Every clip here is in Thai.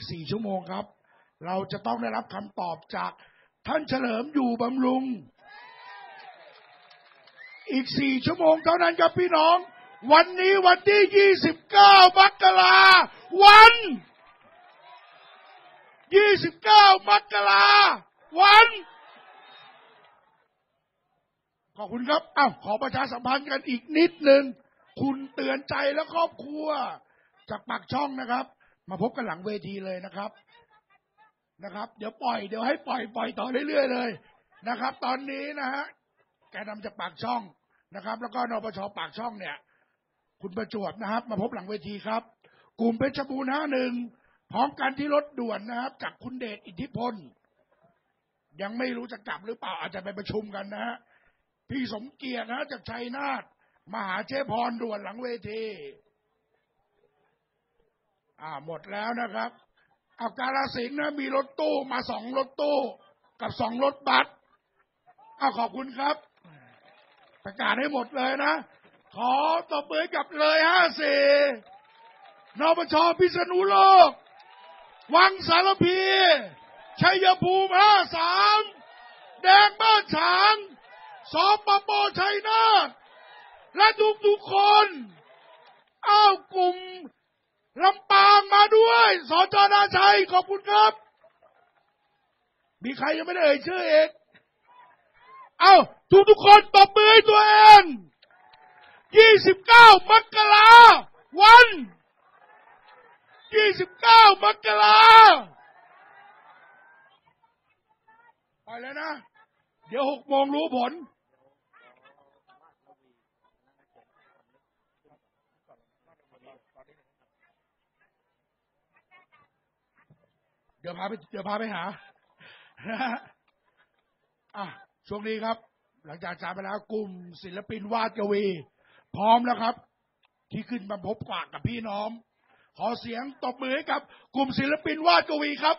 กสี่ชั่วโมงครับ เราจะต้องได้รับคำตอบจากท่านเฉลิมอยู่บำรุง อีกสี่ชั่วโมงเท่านั้นครับพี่น้อง วันนี้วันที่ยี่สิบเก้ามกราวันยี่สิบเก้ามกราวัน ขอบคุณครับอ้าวขอประชาสัมพันธ์กันอีกนิดหนึ่ง คุณเตือนใจและครอบครัว จากปากช่องนะครับ มาพบกันหลังเวทีเลยนะครับนะครับ เดี๋ยวปล่อยเดี๋ยวให้ปล่อยปล่อยต่อเรื่อยๆเลยนะครับ ตอนนี้นะฮะแกนำจากปากช่องนะครับ แล้วก็นปชปากช่องเนี่ย คุณประจวบนะครับ มาพบหลังเวทีครับ กลุ่มเพชรบูรณ์ห้าหนึ่งพร้อมกันที่รถด่วนนะครับจากคุณเดชอิทธิพล ยังไม่รู้จะกลับหรือเปล่าอาจจะไปประชุมกันนะฮะพี่สมเกียรตินะจากชัยนาทมหาเจ๊พรด่วนหลังเวที อ่าหมดแล้วนะครับเอาการสินธุ์นะมีรถตู้มาสองรถตู้ กับสองรถบัสอาขอบคุณครับ ประกาศให้หมดเลยนะ ขอตบมือกับเลยห้าสี่นปชพิษณุโลก วังสารพีชัยภูมิห้าสามแดงบ้านฉางสอปปชัยนาทและทุกทุกคน อ้าวกลุ่ม ลำปางมาด้วยสจนาชัยขอบคุณครับ มีใครยังไม่ได้เอ่ยชื่อเอกเอาทุกทุกคนตบมือให้ตัวเอง 29 มกราวัน 29 มกราไปแล้วนะ เดี๋ยวหกโมงรู้ผล เดี๋ยวพาไปเดี๋ยวพาไปหาอะช่วงนี้ครับ หลังจากจากไปแล้วกลุ่มศิลปินวาดกวี พร้อมแล้วครับ ที่ขึ้นมาพบปากกับพี่น้องขอเสียงตบมือให้กับ กลุ่มศิลปินวาดกวีครับ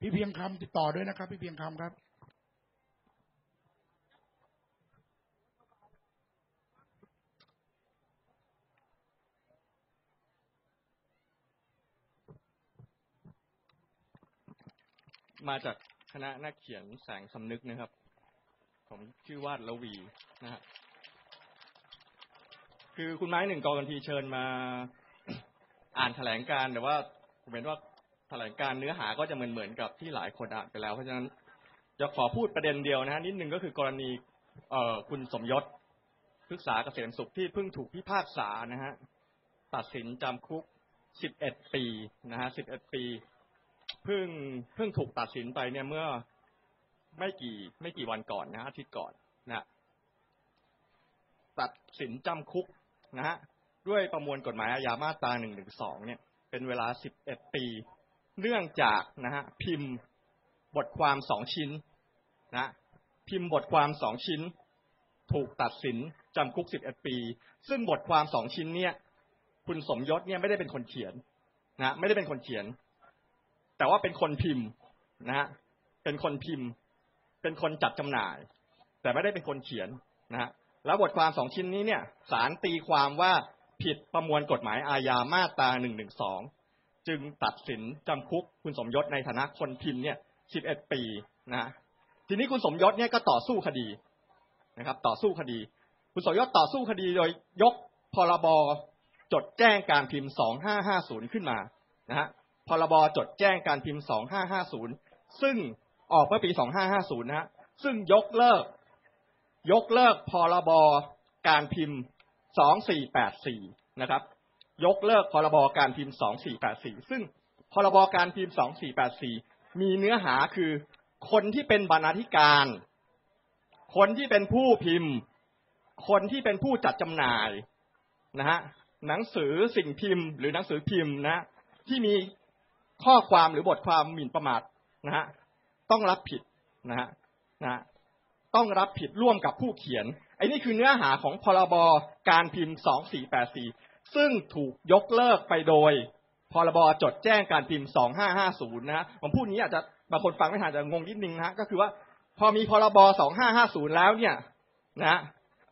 พี่เพียงคำติดต่อด้วยนะครับ พี่เพียงคำครับ มาจากคณะนักเขียนแสงสำนึกนะครับผมชื่อวาดละวีนะฮะคือคุณไม้หนึ่งกองกันทีเชิญมาอ่านแถลงการแต่ว่าผมเห็นว่าแถลงการเนื้อหาก็จะเหมือนเหมือนกับที่หลายคนอ่านไปแล้ว เพราะฉะนั้นจะขอพูดประเด็นเดียวนะฮะนิดนึงก็คือกรณีเอ่อคุณสมยศพฤกษาเกษมสุขที่เพิ่งถูกพิพากษานะฮะตัดสินจำคุก 11 ปีนะฮะ 11 ปี เพิ่งเพิ่งถูกตัดสินไปเนี่ยเมื่อไม่กี่ไม่กี่วันก่อนนะอาทิตย์ก่อนนะตัดสินจำคุกนะฮะด้วยประมวลกฎหมายอาญามาตรา1นึเนี่ย เป็นเวลา11ปี เนื่องจากนะฮะพิมพ์บทความสองชิ้นนะพิมพ์บทความสองชิ้น ถูกตัดสินจำคุก11ปี ซึ่งบทความสองชิ้นเนี่ย คุณสมยศเนี่ยไม่ได้เป็นคนเขียนนะไม่ได้เป็นคนเขียน แต่ว่าเป็นคนพิมพ์นะฮะเป็นคนพิมพ์ เป็นคนจัดจำหน่าย แต่ไม่ได้เป็นคนเขียนนะฮะแล้วบทความสองชิ้นนี้เนี่ยศาลตีความว่าผิดประมวลกฎหมายอาญามาตราหนึ่งหนึ่งสองจึงตัดสินจำคุกคุณสมยศในฐานะคนพิมพ์เนี่ยสิบเอ็ดปีนะฮะทีนี้คุณสมยศเนี่ยก็ต่อสู้คดีนะครับ ต่อสู้คดี คุณสมยศต่อสู้คดีโดยยกพรบจดแจ้งการพิมพ์สองห้าห้าศูนย์ขึ้นมานะฮะ พรบจดแจ้งการพิมพ์ 2550 ซึ่งออกเมื่อปี 2550 นะฮะ ซึ่งยกเลิก ยกเลิกพรบการพิมพ์ 2484 นะครับ ยกเลิกพรบการพิมพ์ 2484 ซึ่งพรบการพิมพ์ 2484 มีเนื้อหาคือคนที่เป็นบรรณาธิการ คนที่เป็นผู้พิมพ์ คนที่เป็นผู้จัดจำหน่ายนะฮะหนังสือสิ่งพิมพ์ หรือหนังสือพิมพ์นะที่มี ข้อความหรือบทความหมิ่นประมาทนะฮะต้องรับผิดนะฮะนะต้องรับผิดร่วมกับผู้เขียนไอ้นี่คือเนื้อหาของพรบการพิมพ์2484ซึ่งถูกยกเลิกไปโดยพรบจดแจ้งการพิมพ์ 2550 นะผมพูดนี้อาจจะบางคนฟังไม่ทันอาจจะงงนิดนึงนะฮะก็คือว่าพอมีพรบ 2550 แล้วเนี่ยนะ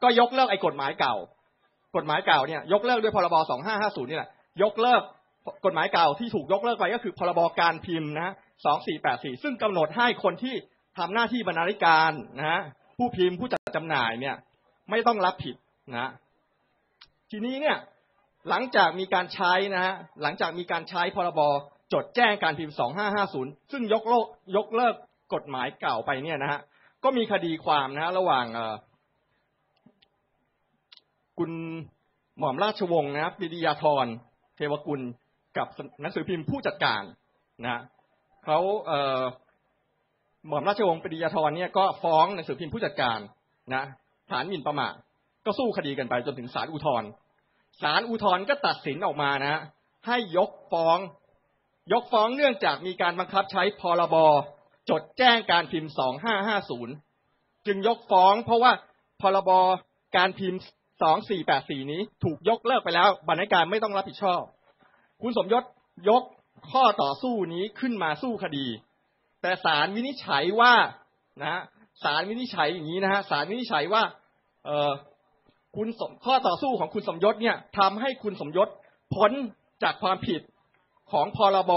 ก็ยกเลิกไอ้กฎหมายเก่า กฎหมายเก่าเนี่ยยกเลิกด้วยพรบ 2550 นี่แหละยกเลิก กฎหมายเก่าที่ถูกยกเลิกไปก็คือพรบการพิมพ์นะ2484ซึ่งกำหนดให้คนที่ทำหน้าที่บรรณาธิการนะฮะผู้พิมพ์ผู้จัดจำหน่ายเนี่ย ไม่ต้องรับผิดนะ ทีนี้เนี่ย หลังจากมีการใช้นะฮะหลังจากมีการใช้พรบจดแจ้งการพิมพ์ 2550 ซึ่งยกเลิกยกเลิกกฎหมายเก่าไปเนี่ยนะฮะก็มีคดีความนะฮะระหว่างคุณหม่อมราชวงศ์นะครับปิดิยาธรเทวกุล กับหนังสือพิมพ์ผู้จัดการนะเขาเหม่อมราชวงศ์ปิดิยาธรเนี่ยก็ฟ้องหนังสือพิมพ์ผู้จัดการนะฐานหมิ่นประมาทก็สู้คดีกันไปจนถึงศาลอุทธรณ์ศาลอุทธรณ์ก็ตัดสินออกมานะให้ยกฟ้อง ยกฟ้องเนื่องจากมีการบังคับใช้พรบจดแจ้งการพิมพ์ 2550 จึงยกฟ้องเพราะว่าพรบการพิมพ์ 2484 นี้ถูกยกเลิกไปแล้วบรรณาการไม่ต้องรับผิดชอบ คุณสมยศยกข้อต่อสู้นี้ขึ้นมาสู้คดี แต่ศาลวินิจฉัยว่านะศาลวินิจฉัยอย่างนี้นะฮะศาลวินิจฉัยว่า เออคุณสมข้อต่อสู้ของคุณสมยศเนี่ยทำให้คุณสมยศพ้นจากความผิดของพรบ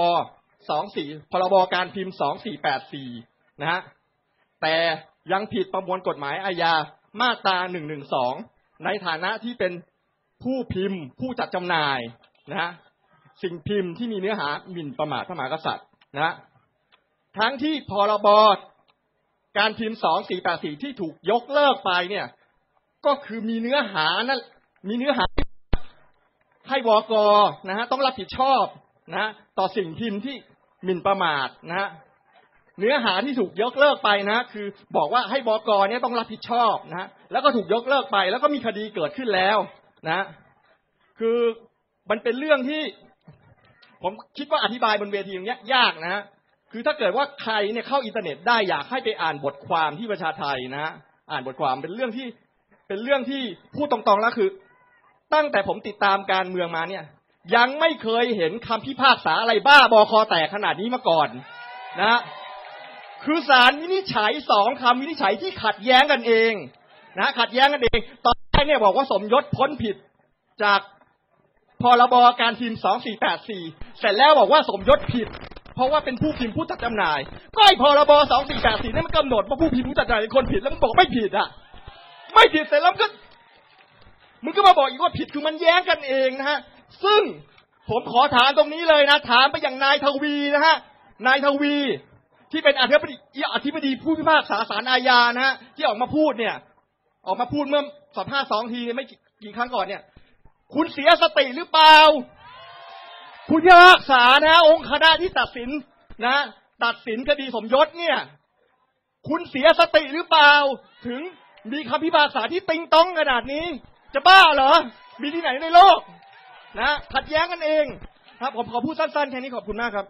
สองสี่พรบการพิมพ์สองสี่แปดสี่นะฮะแต่ยังผิดประมวลกฎหมายอาญามาตราหนึ่งหนึ่งสองในฐานะที่เป็นผู้พิมพ์ผู้จัดจำหน่ายนะฮะ สิ่งพิมพ์ที่มีเนื้อหาหมิ่นประมาทพระมหากษัตริย์นะฮะทั้งที่พรบการพิมพ์สองสี่แปดสี่ที่ถูกยกเลิกไปเนี่ย ก็คือมีเนื้อหานั่นมีเนื้อหาให้บกนะฮะต้องรับผิดชอบนะ ต่อสิ่งพิมพ์ที่หมิ่นประมาทนะฮะเนื้อหาที่ถูกยกเลิกไปนะ คือบอกว่าให้บกเนี่ยต้องรับผิดชอบนะฮะแล้วก็ถูกยกเลิกไป แล้วก็มีคดีเกิดขึ้นแล้วนะ คือมันเป็นเรื่องที่ ผมคิดว่าอธิบายบนเวทีอย่างเงี้ยยากนะฮะคือถ้าเกิดว่าใครเนี่ยเข้าอินเทอร์เน็ตได้อยากให้ไปอ่านบทความที่ประชาไทยนะอ่านบทความเป็นเรื่องที่เป็นเรื่องที่พูดตรงๆแล้วคือ ตั้งแต่ผมติดตามการเมืองมาเนี่ย ยังไม่เคยเห็นคำพิพากษาอะไรบ้าบอคอแตกขนาดนี้มาก่อนนะคือสารวินิจฉัยสองคำวินิจฉัยที่ขัดแย้งกันเองนะขัดแย้งกันเอง ตอนแรกเนี่ยบอกว่าสมยศพ้นผิดจาก พรบการพิมพ์สองสี่แปดสี่เสร็จแล้วบอกว่าสมยศผิด เพราะว่าเป็นผู้พิมพ์ผู้จัดจำหน่าย ก็ไอ้พรบสองสี่แปดสี่นี่มันกำหนดว่าผู้พิมพ์ผู้จัดจำหน่ายเป็นคนผิดแล้วมันบอกไม่ผิดอะ ไม่ผิดแต่แล้วก็มึงก็มาบอกอีกว่าผิดคือมันแย้งกันเองนะฮะ ซึ่งผมขอถามตรงนี้เลยนะ ถามไปอย่างนายทวีนะฮะ นายทวี ที่เป็นอธิบดีอธิบดีผู้พิพากษาศาลอาญานะฮะที่ออกมาพูดเนี่ย ออกมาพูดเมื่อสัมภาษณ์สองทีไม่กี่ครั้งก่อนเนี่ย คุณเสียสติหรือเปล่า คุณพิพากษานะฮะองค์คณะที่ตัดสินนะ ตัดสินคดีสมยศเนี่ย คุณเสียสติหรือเปล่า ถึงมีคำพิพากษาที่ติงต้องขนาดนี้ จะบ้าเหรอ มีที่ไหนในโลก นะ ขัดแย้งกันเอง ครับ ผมขอพูดสั้นๆแค่นี้ขอบคุณมากครับ